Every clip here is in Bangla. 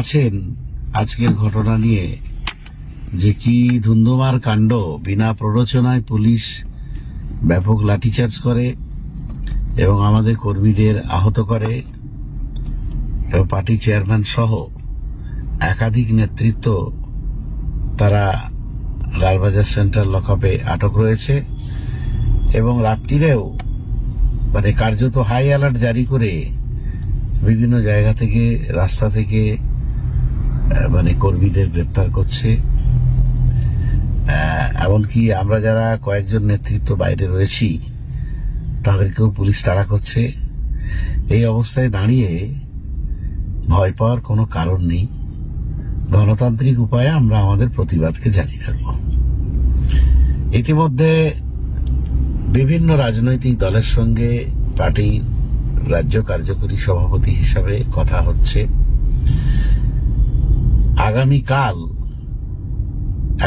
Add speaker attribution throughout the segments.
Speaker 1: আছেন আজকের ঘটনা নিয়ে, যে কি ধুন্ধুমার কাণ্ড, বিনা প্ররোচনায় পুলিশ ব্যাপক লাঠিচার্জ করে এবং আমাদের কর্মীদের আহত করে, এবং পার্টি চেয়ারম্যান সহ একাধিক নেতৃত্ব তারা লালবাজার সেন্ট্রাল লকআপে আটক রয়েছে এবং রাত্রিরেও মানে কার্যত হাই অ্যালার্ট জারি করে বিভিন্ন জায়গা থেকে, রাস্তা থেকে মানে কর্মীদের গ্রেপ্তার করছে। এমনকি আমরা যারা কয়েকজন নেতৃত্ব বাইরে রয়েছি, তাদেরকেও পুলিশ তাড়া করছে। এই অবস্থায় দাঁড়িয়ে ভয় পাওয়ার কোনো কারণ নেই। গণতান্ত্রিক উপায়ে আমরা আমাদের প্রতিবাদকে জারি রাখব। ইতিমধ্যে বিভিন্ন রাজনৈতিক দলের সঙ্গে পার্টির রাজ্য কার্যকরী সভাপতি হিসাবে কথা হচ্ছে। আগামীকাল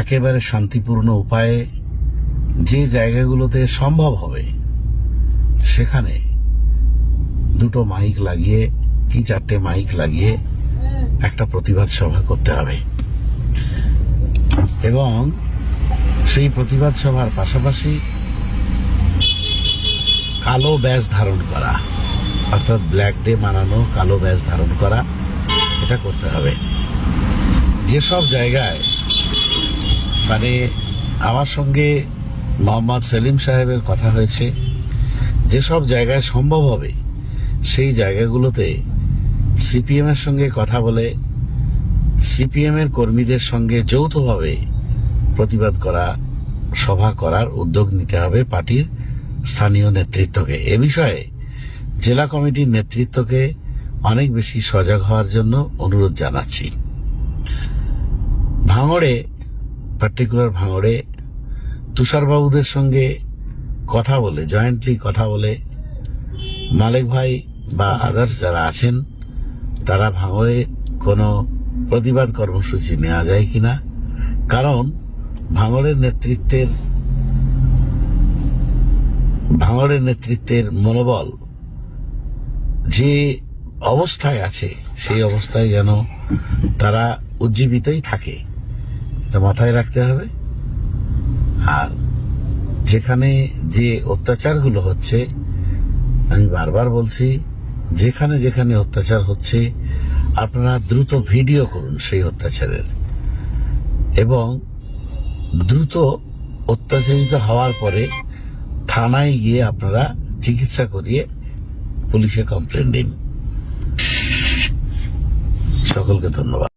Speaker 1: একেবারে শান্তিপূর্ণ উপায়ে যে জায়গাগুলোতে সম্ভব হবে, সেখানে দুটো মাইক লাগিয়ে, কি চারটে মাইক লাগিয়ে একটা প্রতিবাদ সভা করতে হবে। এবং সেই প্রতিবাদ সভার পাশাপাশি কালো ব্যাজ ধারণ করা, অর্থাৎ ব্ল্যাক ডে মানানো কালো ব্যাজ ধারণ করা, এটা করতে হবে। যেসব জায়গায় মানে আমার সঙ্গে মোহাম্মদ সেলিম সাহেবের কথা হয়েছে, যেসব জায়গায় সম্ভব হবে, সেই জায়গাগুলোতে সিপিএম এর সঙ্গে কথা বলে, সিপিএম এর কর্মীদের সঙ্গে যৌথভাবে প্রতিবাদ করা, সভা করার উদ্যোগ নিতে হবে পার্টির স্থানীয় নেতৃত্বকে। এ বিষয়ে জেলা কমিটির নেতৃত্বকে অনেক বেশি সজাগ হওয়ার জন্য অনুরোধ জানাচ্ছি। ভাঙড়ে পার্টিকুলার ভাঙড়ে, তুষারবাবুদের সঙ্গে কথা বলে জয়েন্টলি কথা বলে, মালিক ভাই বা আদার্স যারা আছেন, তারা ভাঙড়ে কোনো প্রতিবাদ কর্মসূচি নেওয়া যায় কিনা? কারণ ভাঙড়ের নেতৃত্বের ভাঙড়ের নেতৃত্বের মনোবল যে অবস্থায় আছে, সেই অবস্থায় যেন তারা উজ্জীবিতই থাকে। এটা মাথায় রাখতে হবে। আর যেখানে যে অত্যাচারগুলো হচ্ছে, আমি বারবার বলছি, যেখানে যেখানে অত্যাচার হচ্ছে, আপনারা দ্রুত ভিডিও করুন সেই অত্যাচারের। এবং দ্রুত অত্যাচারিত হওয়ার পরে থানায় গিয়ে আপনারা চিকিৎসা করিয়ে পুলিশে কমপ্লেন দিন। সকলকে ধন্যবাদ।